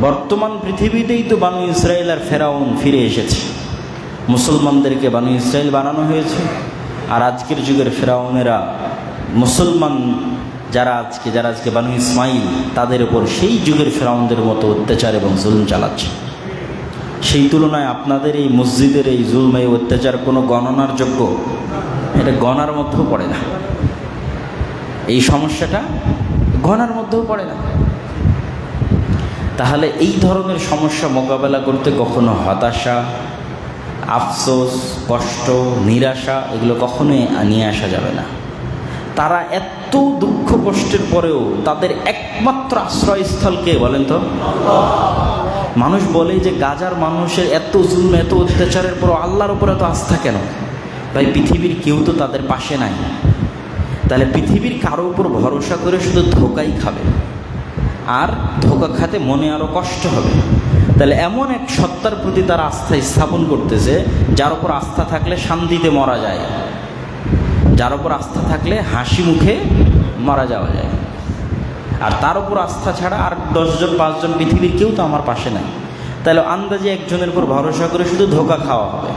বর্তমান পৃথিবীতেই তো বানু ইসরায়েল আর ফেরাউন ফিরে এসেছে। মুসলমানদেরকে বানু ইসরায়েল বানানো হয়েছে। আর আজকের যুগের ফেরাউনেরা মুসলমান যারা আজকে যারা আজকে বানু ইসমাইল, তাদের উপর সেই যুগের ফেরাউনদের মতো অত্যাচার এবং জুলুম চালাচ্ছে। সেই তুলনায় আপনাদের এই মসজিদের এই জুলম এই অত্যাচার কোনো গণনার যোগ্য? এটা গণার মধ্যেও পড়ে না। এই সমস্যাটা গণার মধ্যেও পড়ে না। তাহলে এই ধরনের সমস্যা মোকাবেলা করতে কখনো হতাশা, আফসোস, কষ্ট, নিরাশা এগুলো কখনোই নিয়ে আসা যাবে না। তারা এত দুঃখ কষ্টের পরেও তাদের একমাত্র আশ্রয়স্থলকে বলেন তো? মানুষ বলে যে গাজার মানুষের এত জুলম, এত অত্যাচারের পর আল্লাহর উপর এত আস্থা কেন? ভাই, পৃথিবীর কেউ তো তাদের পাশে নাই। তাহলে পৃথিবীর কারও উপর ভরসা করে শুধু ধোকাই খাবে? আর ধোকা খাতে মনে আরও কষ্ট হবে। তাহলে এমন এক সত্তার প্রতি তার আস্থা স্থাপন করতেছে, যার উপর আস্থা থাকলে শান্তিতে মরা যায়। যার উপর আস্থা থাকলে হাসি মুখে মারা যাওয়া যায়। আর তার উপর আস্থা ছাড়া আর দশজন, পাঁচজন পৃথিবীর কেউ তো আমার পাশে নাই। তাহলে আন্দাজে একজনের উপর ভরসা করে শুধু ধোকা খাওয়া হবে।